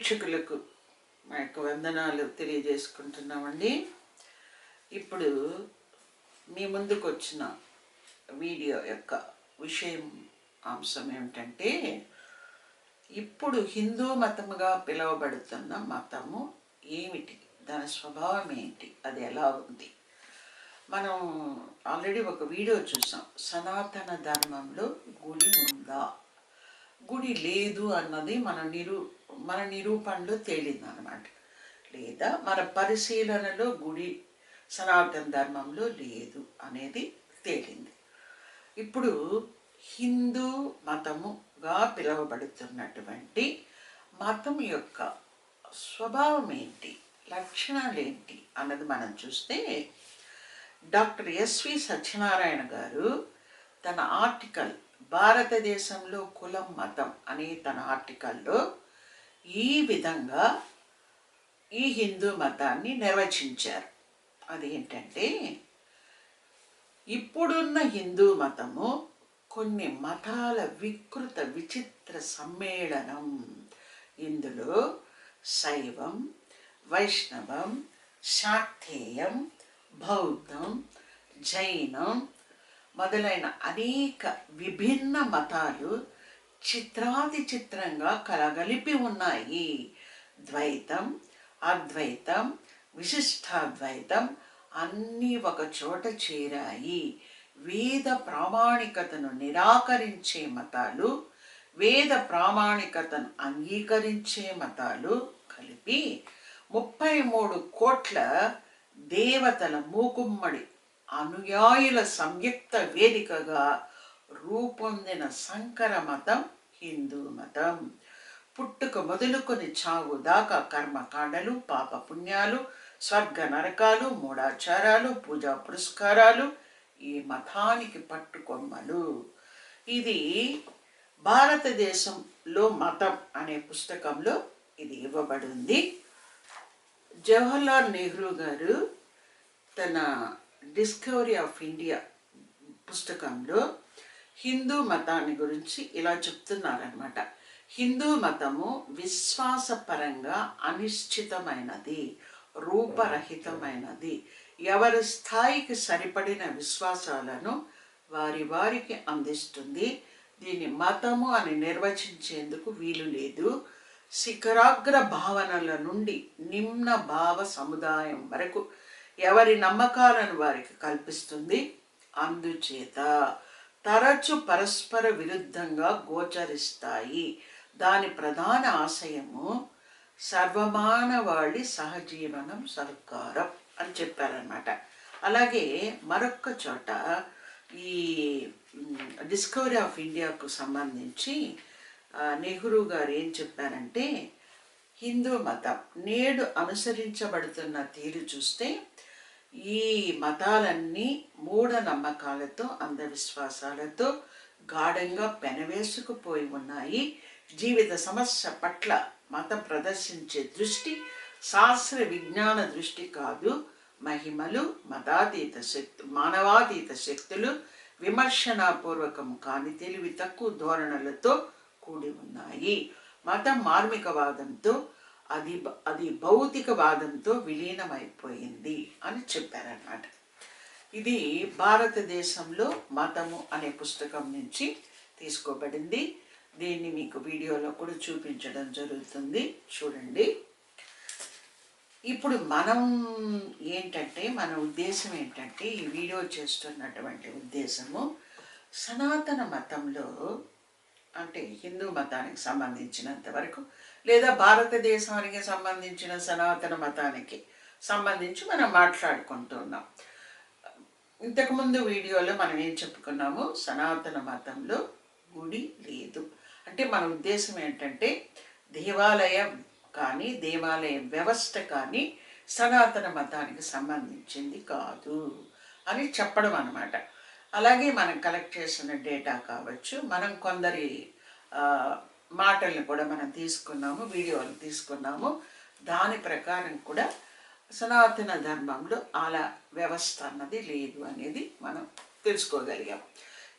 వీక్షకులకు మా యొక్క వందనాలు తెలియజేసుకుంటున్నామండి. ఇప్పుడు మీ ముందుకు వచ్చిన వీడియో యొక్క విషయం అంశం ఏమిటంటే ఇప్పుడు హిందూ మతముగా పిలువబడుతున్న మతము ఏమిటి? దాని స్వభావం ఏంటి? అది ఎలా ఉంది? మనం ఆల్రెడీ ఒక వీడియో చూసాం. సనాతన ధర్మంలో గుడి ఉందా? గుడి లేదు అన్నది మన నిరూ మన నిరూపణలో తేలింది అనమాట లేదా మన పరిశీలనలో గుడి సనాతన ధర్మంలో లేదు అనేది తేలింది. ఇప్పుడు హిందూ మతముగా పిలువబడుతున్నటువంటి మతం యొక్క స్వభావం ఏంటి? లక్షణాలు ఏంటి? అన్నది మనం చూస్తే డాక్టర్ ఎస్వి సత్యనారాయణ గారు తన ఆర్టికల్ భారతదేశంలో కులం మతం అనే తన ఆర్టికల్లో ఈ విధంగా ఈ హిందూ మతాన్ని నిర్వచించారు. అదేంటంటే ఇప్పుడున్న హిందూ మతము కొన్ని మతాల వికృత విచిత్ర సమ్మేళనం. ఇందులో శైవం వైష్ణవం శాక్తేయం బౌద్ధం జైనం మొదలైన అనేక విభిన్న మతాలు చిత్రాది చిత్రంగా కలగలిపి ఉన్నాయి. ద్వైతం అద్వైతం విశిష్టాద్వైతం అన్నీ ఒక చోట చేరాయి. వేద ప్రామాణికతను నిరాకరించే మతాలు వేద ప్రామాణికతను అంగీకరించే మతాలు కలిపి ముప్పై మూడు కోట్ల దేవతల మూకుమ్మడి అనుయాయుల సంయుక్త వేదికగా రూపొందిన సంకర మతం హిందూ మతం. పుట్టుక మొదలుకొని చావు దాకా కర్మకాండలు పాప పుణ్యాలు స్వర్గ నరకాలు మూఢాచారాలు పూజా పురస్కారాలు ఈ మతానికి పట్టుకొమ్మలు. ఇది భారతదేశంలో మతం అనే పుస్తకంలో ఇది ఇవ్వబడింది. జవహర్లాల్ నెహ్రూ గారు తన డిస్కవరీ ఆఫ్ ఇండియా పుస్తకంలో హిందూ మతాన్ని గురించి ఇలా చెప్తున్నారనమాట హిందూ మతము విశ్వాసపరంగా అనిశ్చితమైనది రూపరహితమైనది. ఎవరి స్థాయికి సరిపడిన విశ్వాసాలను వారి వారికి అందిస్తుంది. దీని మతము అని నిర్వచించేందుకు వీలు లేదు. శిఖరాగ్ర భావనల నుండి నిమ్న భావ సముదాయం వరకు ఎవరి నమ్మకాలను వారికి కల్పిస్తుంది? అందుచేత తరచు పరస్పర విరుద్ధంగా గోచరిస్తాయి. దాని ప్రధాన ఆశయము సర్వమానవాళి సహజీవనం సర్కారం అని చెప్పారనమాట అలాగే మరొక్క చోట ఈ డిస్కవరీ ఆఫ్ ఇండియాకు సంబంధించి నెహ్రూ గారు ఏం చెప్పారంటే హిందూ మతం నేడు అనుసరించబడుతున్న తీరు చూస్తే ఈ మతాలన్నీ మూఢనమ్మకాలతో అంధవిశ్వాసాలతో గాఢంగా పెనవేసుకుపోయి ఉన్నాయి. జీవిత సమస్య పట్ల మతం ప్రదర్శించే దృష్టి శాస్త్ర విజ్ఞాన దృష్టి కాదు. మహిమలు మతాతీత శక్తి మానవాతీత శక్తులు విమర్శనాపూర్వకం కాని తెలివి తక్కువ ధోరణులతో కూడి ఉన్నాయి. మతం మార్మికవాదంతో అది అది భౌతికవాదంతో విలీనమైపోయింది అని చెప్పారన్నమాట. ఇది భారతదేశంలో మతము అనే పుస్తకం నుంచి తీసుకోబడింది. దీన్ని మీకు వీడియోలో కూడా చూపించడం జరుగుతుంది. చూడండి. ఇప్పుడు మనం ఏంటంటే మన ఉద్దేశం ఏంటంటే ఈ వీడియో చేస్తున్నటువంటి ఉద్దేశము సనాతన మతంలో అంటే హిందూ మతానికి సంబంధించినంత వరకు లేదా భారతదేశానికి సంబంధించిన సనాతన మతానికి సంబంధించి మనం మాట్లాడుకుంటున్నాం. ఇంతకుముందు వీడియోలో మనం ఏం చెప్పుకున్నాము? సనాతన మతంలో గుడి లేదు. అంటే మన ఉద్దేశం ఏంటంటే దేవాలయం కానీ దేవాలయ వ్యవస్థ కానీ సనాతన మతానికి సంబంధించింది కాదు అని చెప్పడం అనమాట అలాగే మనం కలెక్ట్ చేసిన డేటా కావచ్చు. మనం కొందరి మాటల్ని కూడా మనం తీసుకున్నాము వీడియోలు తీసుకున్నాము. దాని ప్రకారం కూడా సనాతన ధర్మంలో అలా వ్యవస్థ అన్నది లేదు అనేది మనం తెలుసుకోగలిగాం.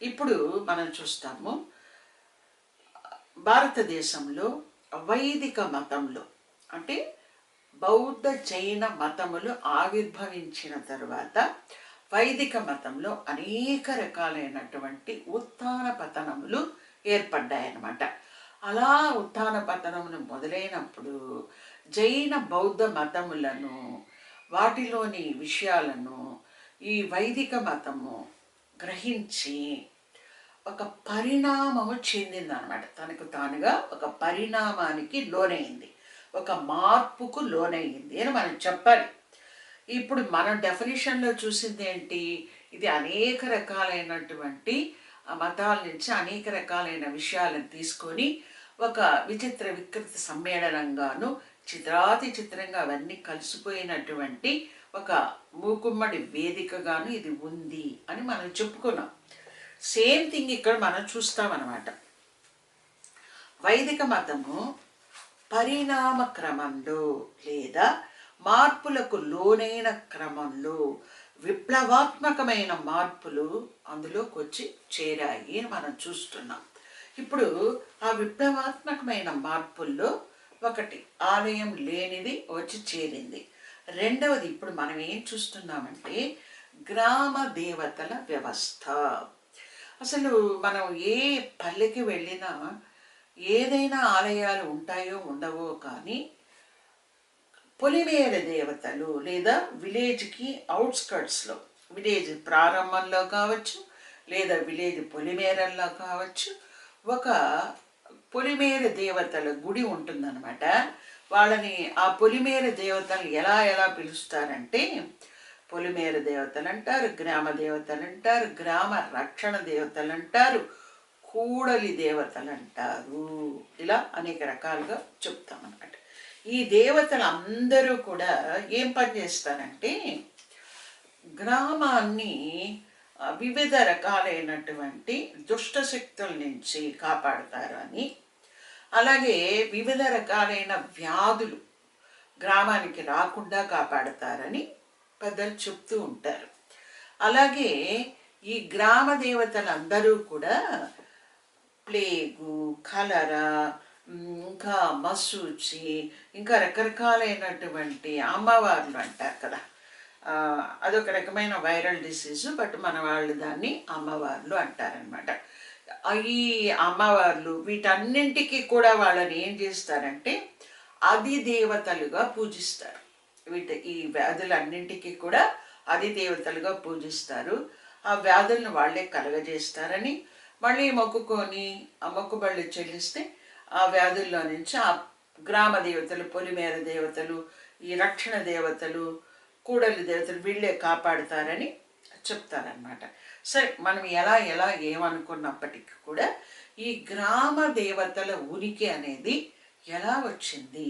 ఇప్పుడు మనం చూస్తాము. భారతదేశంలో వైదిక మతంలో అంటే బౌద్ధ జైన మతములు ఆవిర్భవించిన తర్వాత వైదిక మతంలో అనేక రకాలైనటువంటి ఉత్థాన పతనములు ఏర్పడ్డాయన్నమాట. అలా ఉత్థాన పతనమును మొదలైనప్పుడు జైన బౌద్ధ మతములను వాటిలోని విషయాలను ఈ వైదిక మతము గ్రహించి ఒక పరిణామము చెందిందనమాట తనకు తానుగా ఒక పరిణామానికి లోనైంది. ఒక మార్పుకు లోనైంది అని మనం చెప్పాలి. ఇప్పుడు మనం డెఫినేషన్లో చూసింది ఏంటి ఇది అనేక రకాలైనటువంటి మతాల నుంచి అనేక రకాలైన విషయాలను తీసుకొని ఒక విచిత్ర వికృత సమ్మేళనంగాను చిత్రాతి చిత్రంగా అవన్నీ కలిసిపోయినటువంటి ఒక మూకుమ్మడి వేదికగాను ఇది ఉంది అని మనం చెప్పుకున్నాం. సేమ్ థింగ్ ఇక్కడ మనం చూస్తామన్నమాట. వైదిక మతము పరిణామ క్రమంలో లేదా మార్పులకు లోనైన క్రమంలో విప్లవాత్మకమైన మార్పులు అందులోకి వచ్చి చేరాయి అని మనం చూస్తున్నాం. ఇప్పుడు ఆ విప్లవాత్మకమైన మార్పుల్లో ఒకటి ఆలయం లేనిది వచ్చి చేరింది. రెండవది ఇప్పుడు మనం ఏం చూస్తున్నామంటే గ్రామ దేవతల వ్యవస్థ. అసలు మనం ఏ పల్లెకి వెళ్ళినా ఏదైనా ఆలయాలు ఉంటాయో ఉండవో కానీ పొలిమేర దేవతలు లేదా విలేజ్కి అవుట్స్కర్ట్స్లో విలేజ్ ప్రారంభంలో కావచ్చు లేదా విలేజ్ పొలిమేరల్లో కావచ్చు ఒక పొలిమేర దేవతల గుడి ఉంటుందన్నమాట. వాళ్ళని ఆ పొలిమేర దేవతలు ఎలా ఎలా పిలుస్తారంటే పొలిమేర దేవతలు అంటారు గ్రామ దేవతలు అంటారు గ్రామ రక్షణ దేవతలు అంటారు కూడలి దేవతలు అంటారు ఇలా అనేక రకాలుగా చెప్తామన్నమాట. ఈ దేవతలు అందరూ కూడా ఏం పని చేస్తారంటే గ్రామాన్ని వివిధ రకాలైనటువంటి దుష్ట శక్తుల నుంచి కాపాడతారు అని. అలాగే వివిధ రకాలైన వ్యాధులు గ్రామానికి రాకుండా కాపాడతారని పెద్దలు చెప్తూ ఉంటారు. అలాగే ఈ గ్రామ దేవతలందరూ కూడా ప్లేగు కలరా ఇంకా మసూచి ఇంకా రకరకాలైనటువంటి అమ్మవార్లు అంటారు కదా. అదొక రకమైన వైరల్ డిసీజ్ బట్ మన వాళ్ళు దాన్ని అమ్మవార్లు అంటారనమాట ఈ అమ్మవార్లు వీటన్నింటికి కూడా వాళ్ళని ఏం చేస్తారంటే అది దేవతలుగా పూజిస్తారు. వీటి ఈ వ్యాధులన్నింటికీ కూడా అధి దేవతలుగా పూజిస్తారు. ఆ వ్యాధులను వాళ్ళే కలగజేస్తారని మళ్ళీ మొక్కుకొని ఆ మొక్కుబళ్ళు చెల్లిస్తే ఆ వ్యాధుల్లో నుంచి ఆ గ్రామ దేవతలు పొలిమేర దేవతలు ఈ రక్షణ దేవతలు కూడలి దేవతలు వీళ్ళే కాపాడుతారని చెప్తారనమాట సరే మనం ఎలా ఎలా ఏమనుకున్నప్పటికీ కూడా ఈ గ్రామ దేవతల ఉనికి అనేది ఎలా వచ్చింది?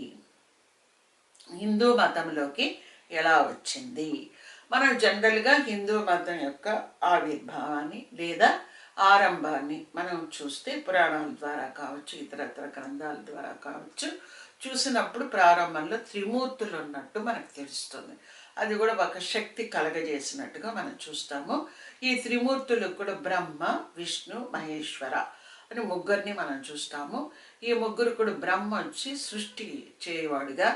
హిందూ మతంలోకి ఎలా వచ్చింది? మనం జనరల్గా హిందూ మతం యొక్క ఆవిర్భావాన్ని లేదా ఆరంభాన్ని మనం చూస్తే పురాణాల ద్వారా కావచ్చు ఇతరత్ర గ్రంథాల ద్వారా కావచ్చు చూసినప్పుడు ప్రారంభంలో త్రిమూర్తులు ఉన్నట్టు మనకు తెలుస్తుంది. అది కూడా ఒక శక్తి కలగజేసినట్టుగా మనం చూస్తాము. ఈ త్రిమూర్తులు కూడా బ్రహ్మ విష్ణు మహేశ్వర అని ముగ్గురిని మనం చూస్తాము. ఈ ముగ్గురు కూడా బ్రహ్మ వచ్చి సృష్టి చేయవాడుగా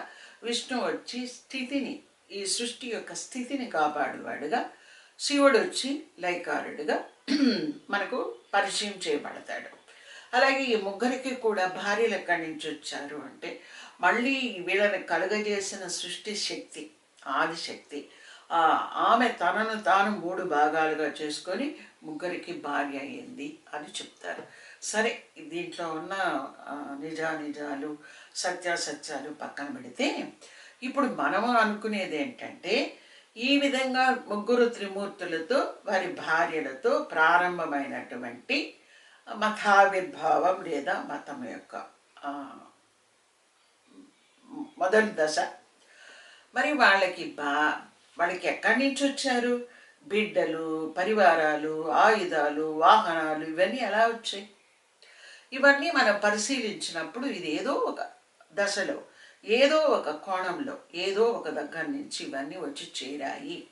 విష్ణు వచ్చి స్థితిని ఈ సృష్టి యొక్క స్థితిని కాపాడువాడుగా శివుడు వచ్చి లైకారుడుగా మనకు పరిచయం చేయబడతాడు. అలాగే ఈ ముగ్గురికి కూడా భార్యలు ఎక్కడి నుంచి వచ్చారు అంటే మళ్ళీ వీళ్ళని కలుగజేసిన సృష్టి శక్తి ఆదిశక్తి ఆమె తనను తాను మూడు భాగాలుగా చేసుకొని ముగ్గురికి భార్య అయింది అని చెప్తారు. సరే దీంట్లో ఉన్న నిజానిజాలు సత్యాసత్యాలు పక్కన పెడితే ఇప్పుడు మనము అనుకునేది ఏంటంటే ఈ విధంగా ముగ్గురు త్రిమూర్తులతో వారి భార్యలతో ప్రారంభమైనటువంటి మతావిర్భావం లేదా మతం యొక్క మొదటి దశ. మరి వాళ్ళకి బా వాళ్ళకి ఎక్కడి నుంచి వచ్చారు? బిడ్డలు పరివారాలు ఆయుధాలు వాహనాలు ఇవన్నీ ఎలా వచ్చాయి? ఇవన్నీ మనం పరిశీలించినప్పుడు ఇదేదో ఒక దశలో ఏదో ఒక కోణంలో ఏదో ఒక దగ్గర నుంచి ఇవన్నీ వచ్చి చేరాయి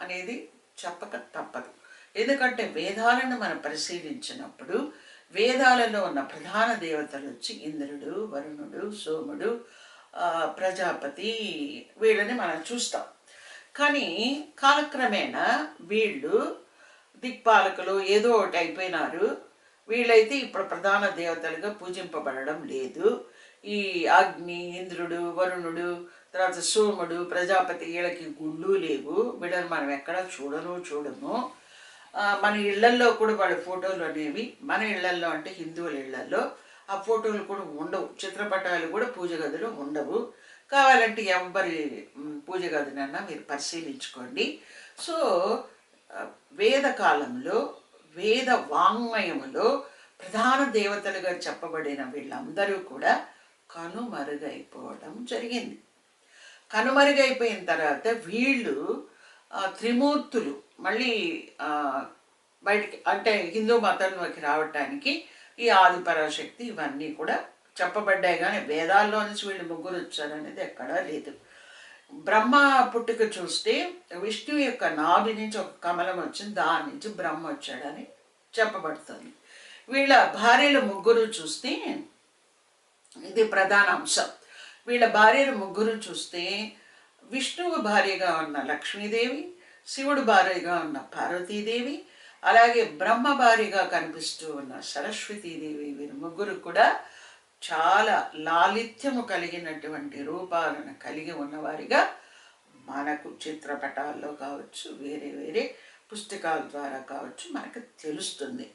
అనేది చెప్పక తప్పదు. ఎందుకంటే వేదాలను మనం పరిశీలించినప్పుడు వేదాలలో ఉన్న ప్రధాన దేవతలు వచ్చి ఇంద్రుడు వరుణుడు సోముడు ప్రజాపతి వీళ్ళని మనం చూస్తాం. కానీ కాలక్రమేణా వీళ్ళు దిక్పాలకులు ఏదో ఒకటి అయిపోయినారు. వీళ్ళైతే ఇప్పుడు ప్రధాన దేవతలుగా పూజింపబడడం లేదు. ఈ అగ్ని ఇంద్రుడు వరుణుడు తర్వాత సోముడు ప్రజాపతి వీళ్ళకి గుళ్ళు లేవు. వీళ్ళని మనం ఎక్కడ చూడను చూడము. మన ఇళ్ళల్లో కూడా వాళ్ళ ఫోటోలు అనేవి మన ఇళ్ళల్లో అంటే హిందువుల ఇళ్ళల్లో ఆ ఫోటోలు కూడా ఉండవు. చిత్రపటాలు కూడా పూజ గదిలో ఉండవు. కావాలంటే ఎవరి పూజ గదినన్నా మీరు పరిశీలించుకోండి. సో వేద కాలంలో వేద వాంగ్మయములో ప్రధాన దేవతలుగా చెప్పబడిన వీళ్ళందరూ కూడా కనుమరుగైపోవడం జరిగింది. కనుమరుగైపోయిన తర్వాత వీళ్ళు త్రిమూర్తులు మళ్ళీ బయటికి అంటే హిందూ మతంలోకి రావటానికి ఈ ఆదిపరాశక్తి ఇవన్నీ కూడా చెప్పబడ్డాయి. కానీ వేదాల్లో నుంచి వీళ్ళు ముగ్గురు వచ్చారనేది ఎక్కడా లేదు. బ్రహ్మ పుట్టుక చూస్తే విష్ణు యొక్క నాభి నుంచి ఒక కమలం వచ్చింది. దాని నుంచి బ్రహ్మ వచ్చాడని చెప్పబడుతుంది. వీళ్ళ భార్యలు ముగ్గురు చూస్తే ఇది ప్రధాన అంశం. వీళ్ళ భార్యలు ముగ్గురు చూస్తే విష్ణువు భార్యగా ఉన్న లక్ష్మీదేవి శివుడు భార్యగా ఉన్న పార్వతీదేవి అలాగే బ్రహ్మ భార్యగా కనిపిస్తూ ఉన్న సరస్వతీదేవి వీరు ముగ్గురు కూడా చాలా లాలిత్యము కలిగినటువంటి రూపాలను కలిగి ఉన్నవారిగా మనకు చిత్రపటాల్లో కావచ్చు వేరే వేరే పుస్తకాల ద్వారా కావచ్చు మనకు తెలుస్తుంది.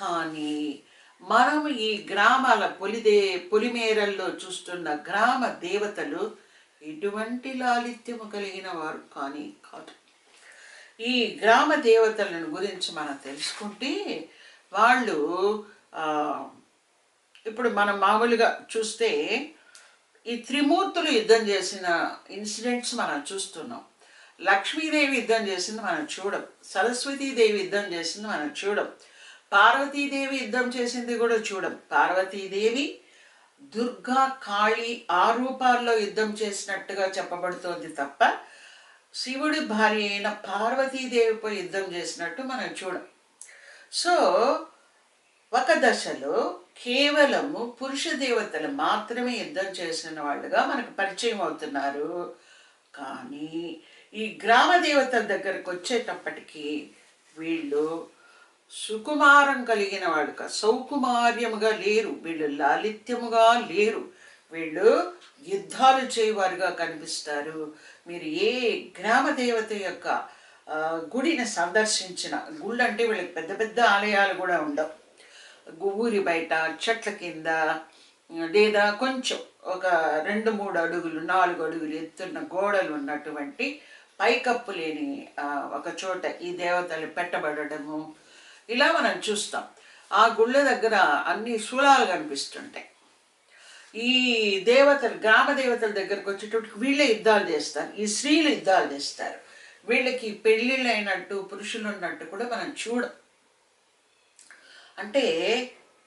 కానీ మనం ఈ గ్రామాల పొలిదే పొలిమేరల్లో చూస్తున్న గ్రామ దేవతలు ఎటువంటి లాలిత్యము కలిగిన వారు కానీ కాదు. ఈ గ్రామ దేవతలను గురించి మనం తెలుసుకుంటే వాళ్ళు ఇప్పుడు మనం మామూలుగా చూస్తే ఈ త్రిమూర్తులు యుద్ధం చేసిన ఇన్సిడెంట్స్ మనం చూస్తున్నాం. లక్ష్మీదేవి యుద్ధం చేసింది మనం చూడం. సరస్వతీదేవి యుద్ధం చేసింది మనం చూడం. పార్వతీదేవి యుద్ధం చేసింది కూడా చూడం. పార్వతీదేవి దుర్గా కాళి ఆ రూపాల్లో యుద్ధం చేసినట్టుగా చెప్పబడుతోంది తప్ప శివుడి భార్య అయిన పార్వతీదేవిపై యుద్ధం చేసినట్టు మనం చూడం. సో ఒక దశలో కేవలము పురుష దేవతలు మాత్రమే యుద్ధం చేసిన వాళ్ళుగా మనకు పరిచయం అవుతున్నారు. కానీ ఈ గ్రామ దేవతల దగ్గరకు వచ్చేటప్పటికీ వీళ్ళు సుకుమారం కలిగిన వాళ్ళు సౌకుమార్యముగా లేరు. వీళ్ళు లాలిత్యముగా లేరు. వీళ్ళు యుద్ధాలు చేయవారుగా కనిపిస్తారు. మీరు ఏ గ్రామ దేవత యొక్క గుడిని సందర్శించిన గుళ్ళు అంటే వీళ్ళకి పెద్ద పెద్ద ఆలయాలు కూడా ఉండవు. ఊరి బయట చెట్ల కింద లేదా కొంచెం ఒక రెండు మూడు అడుగులు నాలుగు అడుగులు ఎత్తున్న గోడలు ఉన్నటువంటి పైకప్పు లేని ఒక చోట ఈ దేవతలు పెట్టబడము ఇలా మనం చూస్తాం. ఆ గుళ్ళ దగ్గర అన్ని శూలాలు కనిపిస్తుంటాయి. ఈ దేవతలు గ్రామ దేవతల దగ్గరకు వచ్చేటప్పటికి వీళ్ళే యుద్ధాలు చేస్తారు. ఈ స్త్రీలు యుద్ధాలు చేస్తారు. వీళ్ళకి పెళ్ళిళ్ళు అయినట్టు పురుషులు ఉన్నట్టు కూడా మనం చూడం. అంటే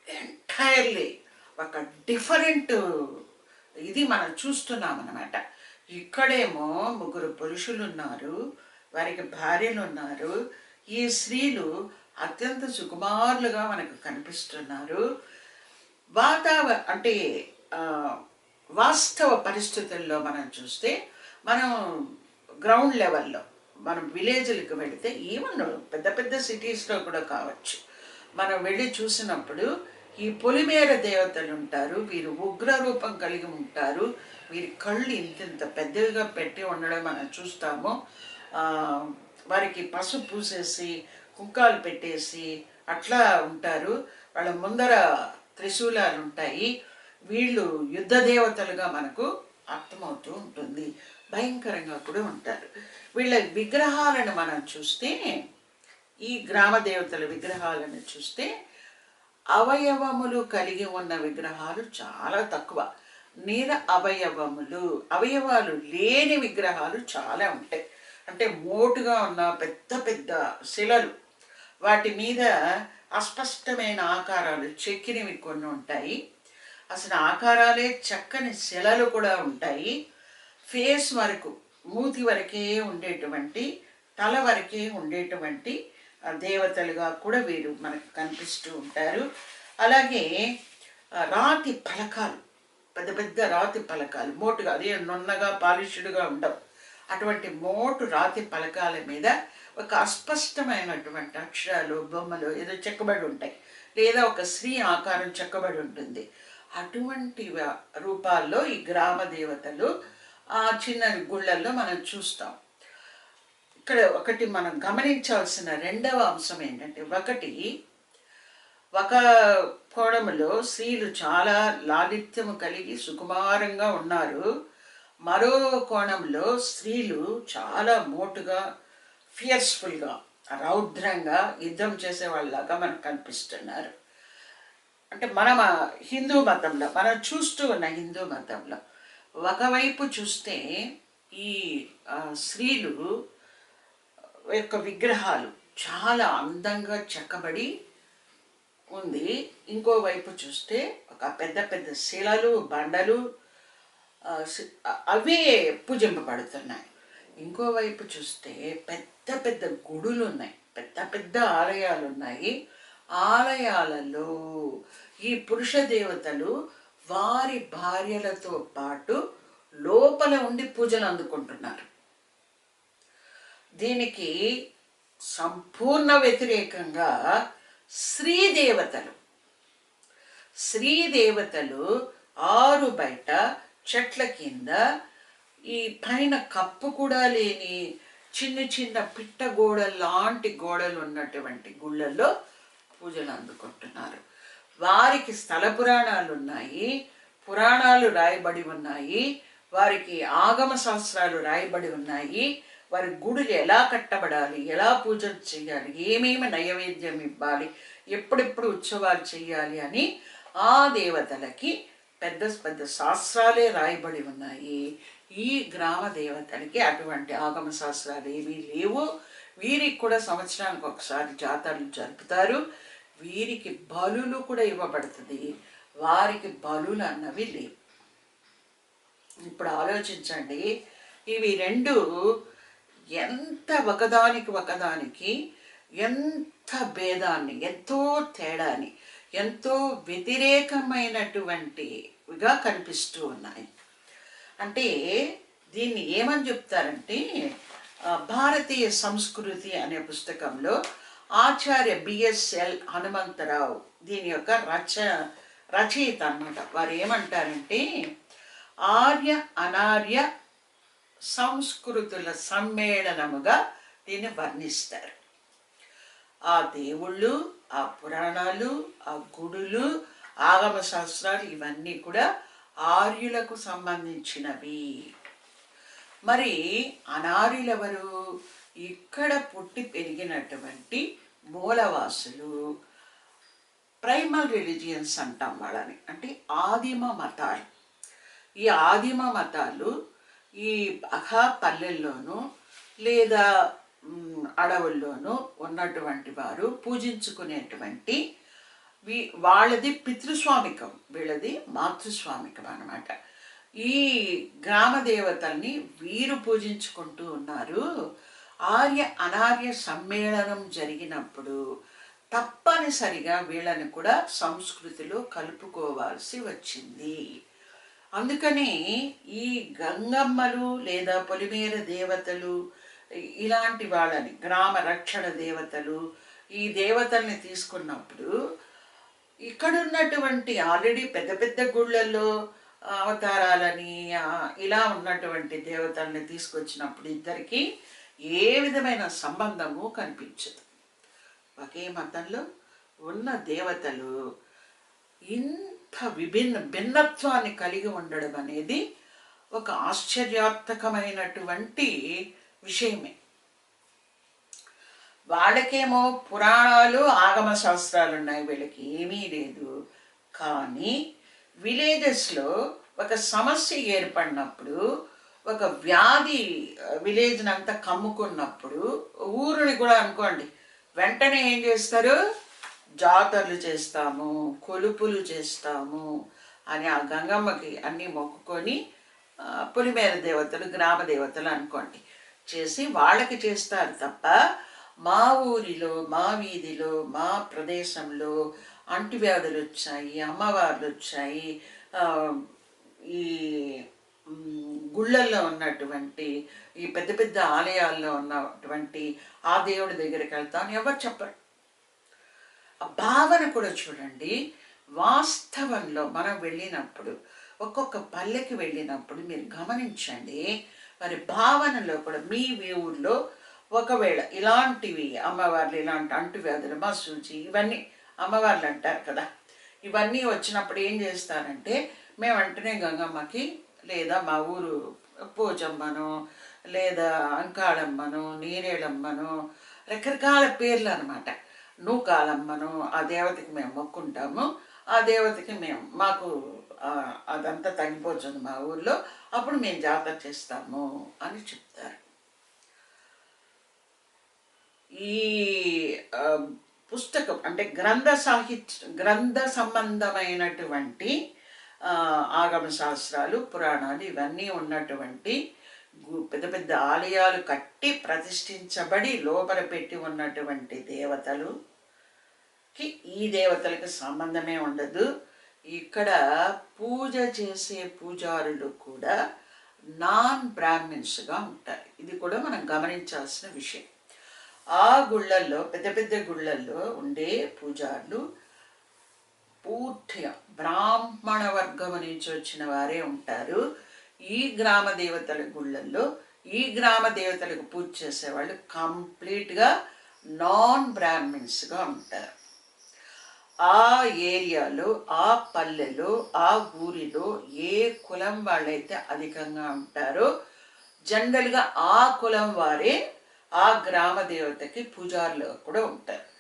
ఎంటైర్లీ ఒక డిఫరెంట్ ఇది మనం చూస్తున్నాం అనమాట ఇక్కడేమో ముగ్గురు పురుషులు ఉన్నారు వారికి భార్యలు ఉన్నారు ఈ స్త్రీలు అత్యంత సుకుమారులుగా మనకు కనిపిస్తున్నారు. వాతావరణ అంటే వాస్తవ పరిస్థితుల్లో మనం చూస్తే మనం గ్రౌండ్ లెవెల్లో మనం విలేజ్లకు వెళితే ఈవెన్ పెద్ద పెద్ద సిటీస్లో కూడా కావచ్చు. మనం వెళ్ళి చూసినప్పుడు ఈ పొలిమేర దేవతలు ఉంటారు వీరు ఉగ్ర రూపం కలిగి ఉంటారు వీరి కళ్ళు ఇంత ఇంత పెద్దవిగా పెట్టి ఉండడం మనం చూస్తాము. వారికి పసుపు పూసేసి కుంకాలు పెట్టేసి అట్లా ఉంటారు. వాళ్ళ ముందర త్రిశూలాలు ఉంటాయి. వీళ్ళు యుద్ధ దేవతలుగా మనకు అర్థమవుతూ ఉంటుంది. భయంకరంగా కూడా ఉంటారు. వీళ్ళ విగ్రహాలను మనం చూస్తే ఈ గ్రామ దేవతల విగ్రహాలను చూస్తే అవయవములు కలిగి ఉన్న విగ్రహాలు చాలా తక్కువ. నిర అవయవములు అవయవాలు లేని విగ్రహాలు చాలా ఉంటాయి. అంటే మోటుగా ఉన్న పెద్ద పెద్ద శిలలు. వాటి మీద అస్పష్టమైన ఆకారాలు చెక్కినవి కొన్ని ఉంటాయి. అసలు ఆకారాలే చక్కని శిలలు కూడా ఉంటాయి. ఫేస్ వరకు మూతి వరకే ఉండేటువంటి తల వరకే ఉండేటువంటి దేవతలుగా కూడా వీరు మనకు కనిపిస్తూ ఉంటారు. అలాగే రాతి ఫలకాలు పెద్ద పెద్ద రాతి పలకాలు మోటుగా అదే నున్నగా పాలిష్డ్గా ఉండవు. అటువంటి మోటు రాతి పలకాల మీద ఒక అస్పష్టమైనటువంటి అక్షరాలు బొమ్మలు ఏదో చెక్కబడి ఉంటాయి. లేదా ఒక స్త్రీ ఆకారం చెక్కబడి ఉంటుంది. అటువంటి రూపాల్లో ఈ గ్రామ దేవతలు ఆ చిన్న గుళ్ళల్లో మనం చూస్తాం. ఇక్కడ ఒకటి మనం గమనించాల్సిన రెండవ అంశం ఏంటంటే ఒకటి ఒక కోణములో స్త్రీలు చాలా లాలిత్యము కలిగి సుకుమారంగా ఉన్నారు. మరో కోణంలో స్త్రీలు చాలా మోటుగా ఫియర్స్ఫుల్గా రౌద్రంగా యుద్ధం చేసే వాళ్ళలాగా మనకు కనిపిస్తున్నారు. అంటే మనం హిందూ మతంలో మనం చూస్తూ ఉన్న హిందూ మతంలో ఒకవైపు చూస్తే ఈ స్త్రీలు యొక్క విగ్రహాలు చాలా అందంగా చెక్కబడి ఉంది. ఇంకోవైపు చూస్తే ఒక పెద్ద పెద్ద శిలలు బండలు అవే పూజింపబడుతున్నాయి. ఇంకోవైపు చూస్తే పెద్ద పెద్ద గుడులు ఉన్నాయి పెద్ద పెద్ద ఆలయాలు ఉన్నాయి ఆలయాలలో ఈ పురుష దేవతలు వారి భార్యలతో పాటు లోపల ఉండి పూజలు అందుకుంటున్నారు. దీనికి సంపూర్ణ వ్యతిరేకంగా స్త్రీ దేవతలు. స్త్రీ దేవతలు ఆరు బయట చెట్ల కింద ఈ పైన కప్పు కూడా లేని చిన్న చిన్న పిట్ట గోడ లాంటి గోడలు ఉన్నటువంటి గుళ్ళల్లో పూజలు అందుకుంటున్నారు. వారికి స్థల పురాణాలు ఉన్నాయి పురాణాలు రాయబడి ఉన్నాయి వారికి ఆగమ శాస్త్రాలు రాయబడి ఉన్నాయి వారి గుడులు ఎలా కట్టబడాలి ఎలా పూజలు చేయాలి ఏమేమి నైవేద్యం ఇవ్వాలి ఎప్పుడెప్పుడు ఉత్సవాలు చేయాలి అని ఆ దేవతలకి పెద్ద పెద్ద శాస్త్రాలే రాయబడి ఉన్నాయి. ఈ గ్రామ దేవతలకి అటువంటి ఆగమ శాస్త్రాలు ఏమీ లేవు. వీరికి కూడా సంవత్సరానికి ఒకసారి జాతరలు జరుపుతారు. వీరికి బలులు కూడా ఇవ్వబడుతుంది. వారికి బలులు అన్నవి లేవు. ఇప్పుడు ఆలోచించండి. ఇవి రెండు ఎంత ఒకదానికి ఒకదానికి ఎంత భేదాన్ని ఎంతో తేడాని ఎంతో వ్యతిరేకమైనటువంటివిగా కనిపిస్తూ ఉన్నాయి. అంటే దీన్ని ఏమని చెప్తారంటే భారతీయ సంస్కృతి అనే పుస్తకంలో ఆచార్య బిఎస్ఎల్ హనుమంతరావు దీని యొక్క రచ రచయిత అనమాట వారు ఏమంటారంటే ఆర్య అనార్య సంస్కృతుల సమ్మేళనముగా దీన్ని వర్ణిస్తారు. ఆ దేవుళ్ళు ఆ పురాణాలు ఆ గుడులు ఆగమ శాస్త్రాలు ఇవన్నీ కూడా ఆర్యులకు సంబంధించినవి. మరి అనార్యులెవరు? ఇక్కడ పుట్టి పెరిగినటువంటి మూలవాసులు. ప్రైమల్ రిలీజియన్స్ అంటాం వాళ్ళని. అంటే ఆదిమ మతాలు. ఈ ఆదిమ మతాలు ఈ అఖా పల్లెల్లోనూ లేదా అడవుల్లోనూ ఉన్నటువంటి వారు పూజించుకునేటువంటి వీ వాళ్ళది పితృస్వామికం వీళ్ళది మాతృస్వామికం అన్నమాట. ఈ గ్రామ దేవతల్ని వీరు పూజించుకుంటూ ఉన్నారు. ఆర్య అనార్య సమ్మేళనం జరిగినప్పుడు తప్పనిసరిగా వీళ్ళని కూడా సంస్కృతిలో కలుపుకోవాల్సి వచ్చింది. అందుకని ఈ గంగమ్మలు లేదా పొలిమేర దేవతలు ఇలాంటి వాళ్ళని గ్రామ రక్షణ దేవతలు ఈ దేవతల్ని తీసుకున్నప్పుడు ఇక్కడ ఉన్నటువంటి ఆల్రెడీ పెద్ద పెద్ద గుళ్ళల్లో అవతారాలని ఇలా ఉన్నటువంటి దేవతల్ని తీసుకొచ్చినప్పుడు ఇద్దరికి ఏ విధమైన సంబంధము కనిపించదు. ఒకే మతంలో ఉన్న దేవతలు ఇంత విభిన్న భిన్నత్వాన్ని కలిగి ఉండడం అనేది ఒక ఆశ్చర్యాత్మకమైనటువంటి విషయమే. వాళ్ళకేమో పురాణాలు ఆగమ శాస్త్రాలు ఉన్నాయి వీళ్ళకి ఏమీ లేదు. కానీ విలేజెస్లో ఒక సమస్య ఏర్పడినప్పుడు ఒక వ్యాధి విలేజ్ని అంతా కమ్ముకున్నప్పుడు ఊరిని కూడా అనుకోండి వెంటనే ఏం చేస్తారు? జాతరలు చేస్తాము కొలుపులు చేస్తాము అని ఆ గంగమ్మకి అన్నీ మొక్కుకొని పులిమేర దేవతలు గ్రామ దేవతలు అనుకోండి చేసి వాళ్ళకి చేస్తారు తప్ప మా ఊరిలో మా వీధిలో మా ప్రదేశంలో అంటువ్యాధులు వచ్చాయి అమ్మవార్లు వచ్చాయి ఈ గుళ్ళల్లో ఉన్నటువంటి ఈ పెద్ద పెద్ద ఆలయాల్లో ఉన్నటువంటి ఆ దేవుడి దగ్గరికి వెళ్తాను ఎవరు చెప్పరు. ఆ భావన కూడా చూడండి వాస్తవంలో మనం వెళ్ళినప్పుడు ఒక్కొక్క పల్లెకి వెళ్ళినప్పుడు మీరు గమనించండి మరి భావనలో కూడా మీ మీ ఊర్లో ఒకవేళ ఇలాంటివి అమ్మవార్లు ఇలాంటి అంటువ్యాధులు మసూచి ఇవన్నీ అమ్మవార్లు అంటారు కదా. ఇవన్నీ వచ్చినప్పుడు ఏం చేస్తారంటే మేము వెంటనే గంగమ్మకి లేదా మా ఊరు పోచమ్మను లేదా అంకాళమ్మను నీరేళమ్మను రకరకాల పేర్లు అనమాట నూకాలమ్మను ఆ దేవతకి మేము మొక్కుంటాము. ఆ దేవతకి మేము మాకు అదంతా తగ్గిపోతుంది మా ఊర్లో. అప్పుడు మేము జాతర చేస్తాము అని చెప్తారు. ఈ పుస్తకం అంటే గ్రంథ సాహిత్య గ్రంథ సంబంధమైనటువంటి ఆగమ శాస్త్రాలు పురాణాలు ఇవన్నీ ఉన్నటువంటి గు- పెద్ద పెద్ద ఆలయాలు కట్టి ప్రతిష్ఠించబడి లోపల పెట్టి ఉన్నటువంటి దేవతలు కి ఈ దేవతలకు సంబంధమే ఉండదు. ఇక్కడ పూజ చేసే పూజారులు కూడా నాన్ బ్రాహ్మిన్స్గా ఉంటారు. ఇది కూడా మనం గమనించాల్సిన విషయం. ఆ గుళ్ళల్లో పెద్ద పెద్ద గుళ్ళల్లో ఉండే పూజారులు పూర్తిగా బ్రాహ్మణ వర్గం నుంచి వచ్చిన వారే ఉంటారు. ఈ గ్రామ దేవతల గుళ్ళల్లో ఈ గ్రామ దేవతలకు పూజ చేసేవాళ్ళు కంప్లీట్గా నాన్ బ్రాహ్మిన్స్గా ఉంటారు. ఆ ఏరియాలో ఆ పల్లెలో ఆ ఊరిలో ఏ కులం వాళ్ళైతే అధికంగా ఉంటారో జనరల్గా ఆ కులం వారే ఆ గ్రామ దేవతకి పూజారులు కూడా ఉంటారు.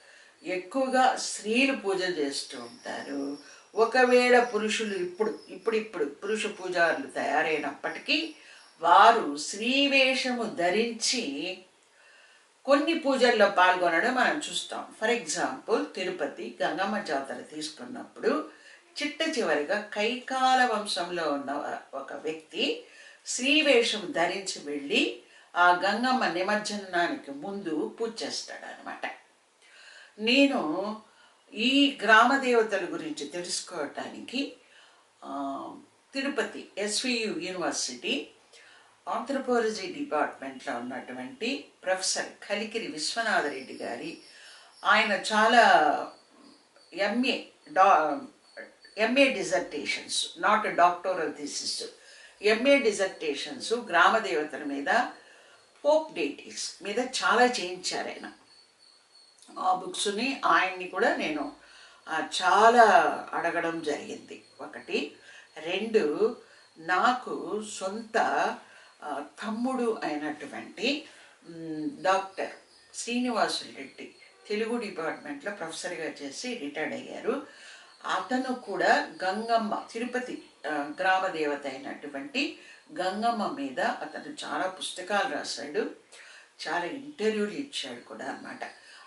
ఎక్కువగా స్త్రీలు పూజ చేస్తూ ఉంటారు. ఒకవేళ పురుషులు ఇప్పుడు ఇప్పుడిప్పుడు పురుష పూజారులు తయారైనప్పటికీ వారు స్త్రీ వేషము ధరించి కొన్ని పూజల్లో పాల్గొనడం మనం చూస్తాం. ఫర్ ఎగ్జాంపుల్ తిరుపతి గంగమ్మ జాతర తీసుకున్నప్పుడు చిట్ట చివరిగా కైకాల వంశంలో ఉన్న ఒక వ్యక్తి స్త్రీ వేషం ధరించి వెళ్ళి ఆ గంగమ్మ నిమజ్జనానికి ముందు పూజ చేస్తాడు అనమాట నేను ఈ గ్రామ దేవతల గురించి తెలుసుకోవటానికి తిరుపతి ఎస్వియు యూనివర్సిటీ ఆంథ్రపాలజీ డిపార్ట్మెంట్లో ఉన్నటువంటి ప్రొఫెసర్ కలికిరి విశ్వనాథరెడ్డి గారి ఆయన చాలా ఎంఏ డా MA dissertations not doctoral thesis MA dissertations గ్రామ దేవతల మీద పోప్ డేటీస్ మీద చాలా చేయించారు ఆయన. ఆ బుక్స్ని ఆయన్ని కూడా నేను చాలా అడగడం జరిగింది. ఒకటి. రెండు. నాకు సొంత తమ్ముడు అయినటువంటి డాక్టర్ శ్రీనివాసులు రెడ్డి తెలుగు డిపార్ట్మెంట్లో ప్రొఫెసర్గా చేసి రిటైర్డ్ అయ్యారు. అతను కూడా గంగమ్మ తిరుపతి గ్రామ దేవత అయినటువంటి గంగమ్మ మీద అతను చాలా పుస్తకాలు రాశాడు చాలా ఇంటర్వ్యూలు ఇచ్చాడు కూడా అనమాట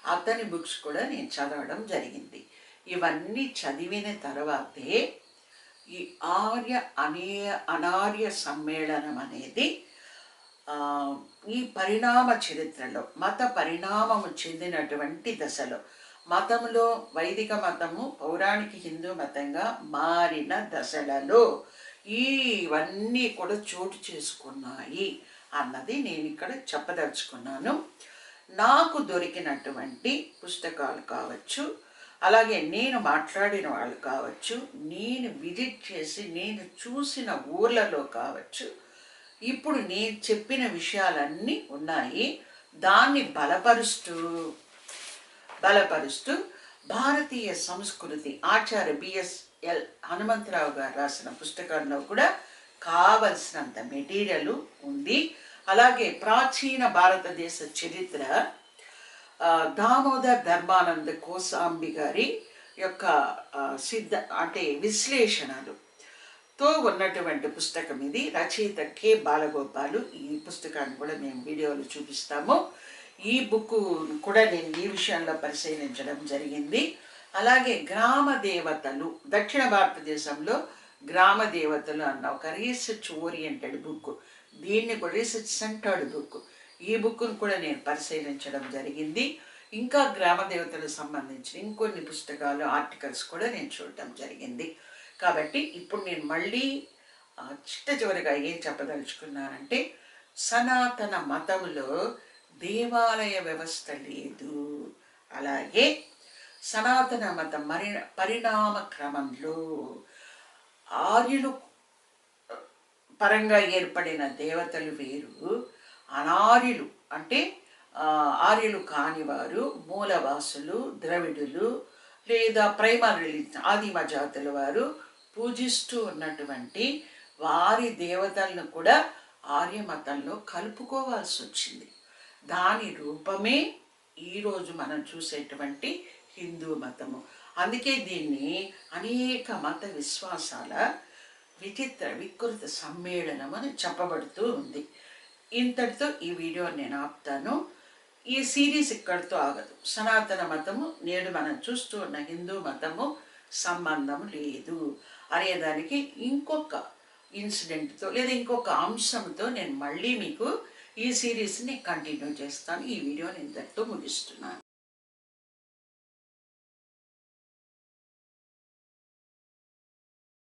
అతని బుక్స్ కూడా నేను చదవడం జరిగింది. ఇవన్నీ చదివిన తర్వాతే ఈ ఆర్య అనే అనార్య సమ్మేళనం అనేది ఈ పరిణామ చరిత్రలో మత పరిణామము చెందినటువంటి దశలో మతంలో వైదిక మతము పౌరాణిక హిందూ మతంగా మారిన దశలలో ఇవన్నీ కూడా చోటు చేసుకున్నాయి అన్నది నేను ఇక్కడ చెప్పదలుచుకున్నాను. నాకు దొరికినటువంటి పుస్తకాలు కావచ్చు అలాగే నేను మాట్లాడిన వాళ్ళు కావచ్చు నేను విజిట్ చేసి నేను చూసిన ఊర్లలో కావచ్చు ఇప్పుడు నేను చెప్పిన విషయాలన్నీ ఉన్నాయి. దాన్ని బలపరుస్తూ బలపరుస్తూ భారతీయ సంస్కృతి ఆచార్య ఎల్ హనుమంతరావు గారు రాసిన పుస్తకంలో కూడా కావలసినంత మెటీరియల్ ఉంది. అలాగే ప్రాచీన భారతదేశ చరిత్ర దామోదర్ ధర్మానంద కోసాంబి గారి యొక్క సిద్ధ అంటే విశ్లేషణలు. తో ఉన్నటువంటి పుస్తకం ఇది. రచయిత కె బాలగోపాలు. ఈ పుస్తకాన్ని కూడా మేము వీడియోలో చూపిస్తాము. ఈ బుక్ కూడా నేను ఈ విషయంలో పరిశీలించడం జరిగింది. అలాగే గ్రామ దేవతలు దక్షిణ భారతదేశంలో గ్రామ దేవతలు అన్న ఒక రీసెర్చ్ ఓరియంటెడ్ బుక్ దీన్ని కూడా రీసెర్చ్ సెంటర్డ్ బుక్ ఈ బుక్ను కూడా నేను పరిశీలించడం జరిగింది. ఇంకా గ్రామ దేవతలకు సంబంధించిన ఇంకొన్ని పుస్తకాలు ఆర్టికల్స్ కూడా నేను చూడటం జరిగింది. కాబట్టి ఇప్పుడు నేను మళ్ళీ చిట్ట చివరిగా ఏం చెప్పదలుచుకున్నానంటే సనాతన మతంలో దేవాలయ వ్యవస్థ లేదు. అలాగే సనాతన మత మరి పరిణామ క్రమంలో ఆర్యులు పరంగా ఏర్పడిన దేవతలు వేరు. అనార్యులు అంటే ఆర్యులు కానివారు మూలవాసులు ద్రవిడులు లేదా ప్రైమరీ రిలీజన్ ఆదిమ జాతుల వారు పూజిస్తూ ఉన్నటువంటి వారి దేవతలను కూడా ఆర్య మతంలో కలుపుకోవాల్సి వచ్చింది దాని రూపమే ఈరోజు మనం చూసేటువంటి హిందూ మతము. అందుకే దీన్ని అనేక మత విశ్వాసాల విచిత్ర వికృత సమ్మేళనం అని చెప్పబడుతూ ఉంది. ఇంతటితో ఈ వీడియో నేను ఆపుతాను. ఈ సిరీస్ ఇక్కడితో ఆగదు. సనాతన మతము నేడు మనం చూస్తూ ఉన్న హిందూ మతము సంబంధం లేదు. అనేదానికి ఇంకొక ఇన్సిడెంట్తో లేదా ఇంకొక అంశంతో నేను మళ్ళీ మీకు ఈ సిరీస్ని కంటిన్యూ చేస్తాను. ఈ వీడియోని ఇంతటితో ముగిస్తున్నాను.